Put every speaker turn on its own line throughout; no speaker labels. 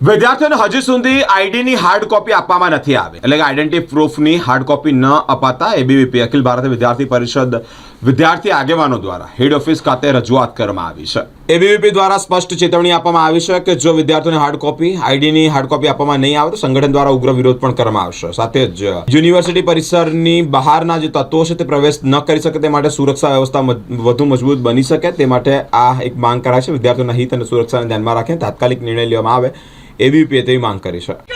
વિદ્યાર્થીઓને હજી સુધી આઈડીની હાર્ડ કોપી આપવામાં નથી આવી. એટલે કે આઈડેન્ટિટી પ્રૂફની હાર્ડ કોપી ન અપાતા એબીવીપી અખિલ ભારતીય વિદ્યાર્થી પરિષદ વિદ્યાર્થી આગેવાનો દ્વારા હેડ ઓફિસ ખાતે રજૂઆત કરવામાં આવી છે. એબીવીપી દ્વારા સ્પષ્ટ ચેતવણી આપવામાં આવી છે કે જો વિદ્યાર્થીઓને હાર્ડ કોપી આઈડીની હાર્ડ કોપી આપવામાં નહીં આવે તો સંગઠન દ્વારા ઉગ્ર વિરોધ પણ કરવામાં આવશે. સાથે જ યુનિવર્સિટી પરિસરની બહારના જે તત્વો છે તે પ્રવેશ ન કરી શકે તે માટે સુરક્ષા વ્યવસ્થા વધુ મજબૂત બની શકે તે માટે આ એક માંગ કરાય છે. વિદ્યાર્થીઓના હિત અને સુરક્ષાને ધ્યાનમાં રાખીને તાત્કાલિક નિર્ણય લેવામાં આવે એબીવીપીએ તેવી માંગ કરી છે.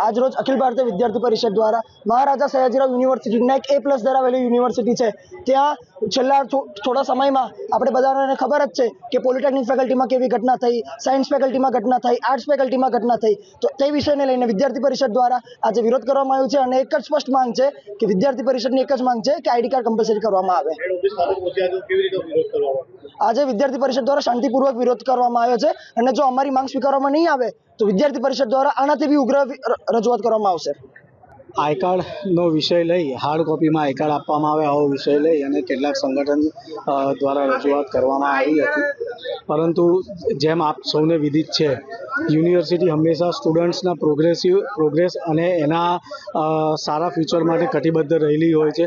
આજરોજ અખિલ ભારતીય વિદ્યાર્થી પરિષદ દ્વારા મહારાજા સયાજીરાવ યુનિવર્સિટીના એક એ પ્લસ ધરાવેલી યુનિવર્સિટી છે. ત્યાં છેલ્લા થોડા સમયમાં આપણે બધાને ખબર જ છે કે પોલિટેકનિક ફેકલ્ટીમાં કેવી ઘટના થઈ, સાયન્સ ફેકલ્ટીમાં ઘટના થઈ, આર્ટ્સ ફેકલ્ટીમાં ઘટના થઈ. તો તે વિષયને લઈને વિદ્યાર્થી પરિષદ દ્વારા આજે વિરોધ કરવામાં આવ્યો છે અને એક જ સ્પષ્ટ માંગ છે કે વિદ્યાર્થી પરિષદની એક જ માંગ છે કે આઈડી કાર્ડ કમ્પલસરી કરવામાં આવે? આજે વિદ્યાર્થી પરિષદ દ્વારા શાંતિપૂર્વક વિરોધ કરવામાં આવ્યો છે અને જો અમારી માંગ સ્વીકારવામાં નહીં આવે તો વિદ્યાર્થી પરિષદ દ્વારા આનાથી બી ઉગ્ર રજૂઆત કરવામાં આવશે.
આઈ કાર્ડનો વિષય લઈ હાર્ડ કોપીમાં આઈ કાર્ડ આપવામાં આવે આવો વિષય લઈ અને કેટલાક સંગઠન દ્વારા રજૂઆત કરવામાં આવી હતી. પરંતુ જેમ આપ સૌને વિદિત છે યુનિવર્સિટી હંમેશા સ્ટુડન્ટ્સના પ્રોગ્રેસિવ, પ્રોગ્રેસ અને એના સારા ફ્યુચર માટે કટિબદ્ધ રહેલી હોય છે.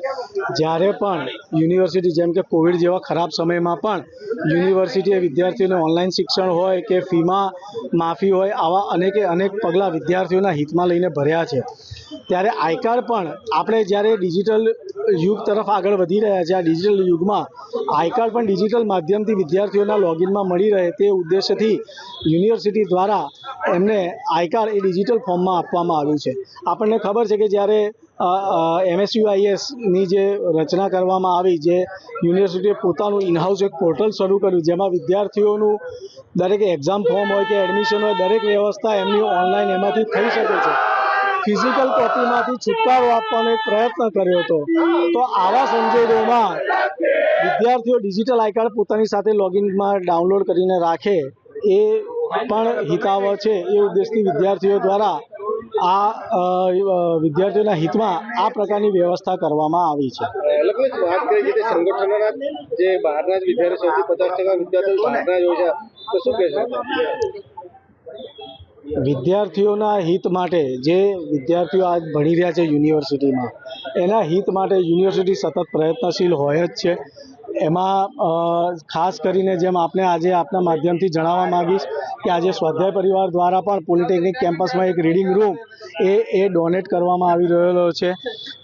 જ્યારે પણ યુનિવર્સિટી, જેમ કે કોવિડ જેવા ખરાબ સમયમાં પણ યુનિવર્સિટીએ વિદ્યાર્થીઓને ઓનલાઈન શિક્ષણ હોય કે ફીમાં માફી હોય આવા અનેકે, અનેક પગલાં વિદ્યાર્થીઓના હિતમાં લઈને ભર્યા છે. ત્યારે આઈ પણ આપણે જ્યારે ડિજિટલ યુગ તરફ આગળ વધી રહ્યા છે, આ ડિજિટલ યુગમાં આઈ કાર્ડ પણ ડિજિટલ માધ્યમથી વિદ્યાર્થીઓના લોગિનમાં મળી રહે તે ઉદ્દેશ્યથી યુનિવર્સિટી દ્વારા એમને આઈ કાર્ડ એ ડિજિટલ ફોર્મમાં આપવામાં આવ્યું છે. આપણને ખબર છે કે જ્યારે એમએસયુઆઈએસની જે રચના કરવામાં આવી, જે યુનિવર્સિટીએ પોતાનું ઇનહાઉસ એક પોર્ટલ શરૂ કર્યું, જેમાં વિદ્યાર્થીઓનું દરેક એક્ઝામ ફોર્મ હોય કે એડમિશન હોય, દરેક વ્યવસ્થા એમની ઓનલાઈન એમાંથી થઈ શકે છે. ફિઝિકલ કોપીમાંથી છુટકારો આપવાનો એક પ્રયત્ન કર્યો હતો. તો આવા સંજોગોમાં વિદ્યાર્થીઓ ડિજિટલ આઈ કાર્ડ પોતાની સાથે લોગિનમાં ડાઉનલોડ કરીને રાખે એ પણ હિતાવહ છે. એ ઉદ્દેશથી વિદ્યાર્થીઓ દ્વારા આ વિદ્યાર્થીઓના હિતમાં આ પ્રકારની વ્યવસ્થા કરવામાં આવી છે.
સંગઠનોના જે બહારના જ વિદ્યાર્થીઓ સૌથી પચાસ ટકા વિદ્યાર્થીઓ બહારના જ હોય છે. તો શું કહેશો?
વિદ્યાર્થીઓના હિત માટે જે વિદ્યાર્થીઓ આજ ભણી રહ્યા છે યુનિવર્સિટીમાં, એના હિત માટે યુનિવર્સિટી સતત પ્રયત્નશીલ હોય જ છે. એમાં ખાસ કરીને જેમ આપને આજે આપના માધ્યમથી જણાવવા માગીશ કે આજે સ્વાધ્યાય પરિવાર દ્વારા પણ પોલિટેકનિક કેમ્પસમાં એક રીડિંગ રૂમ એ એ ડોનેટ કરવામાં આવી રહેલો છે.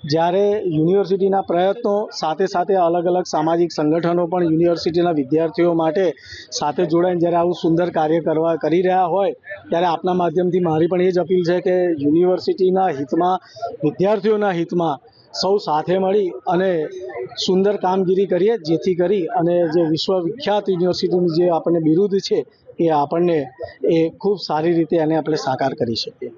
જ્યારે યુનિવર્સિટીના પ્રયત્નો સાથે સાથે અલગ અલગ સામાજિક સંગઠનો પણ યુનિવર્સિટીના વિદ્યાર્થીઓ માટે સાથે જોડાઈને જ્યારે આવું સુંદર કાર્ય કરવા, કરી રહ્યા હોય, ત્યારે આપના માધ્યમથી મારી પણ એ જ અપીલ છે કે યુનિવર્સિટીના હિતમાં, વિદ્યાર્થીઓના હિતમાં સૌ સાથે મળી અને સુંદર કામગીરી કરીએ, જેથી કરી અને જે વિશ્વવિખ્યાત યુનિવર્સિટીનું જે આપણને બિરુદ છે, એ આપણને એ ખૂબ સારી રીતે એને આપણે સાકાર કરી શકીએ.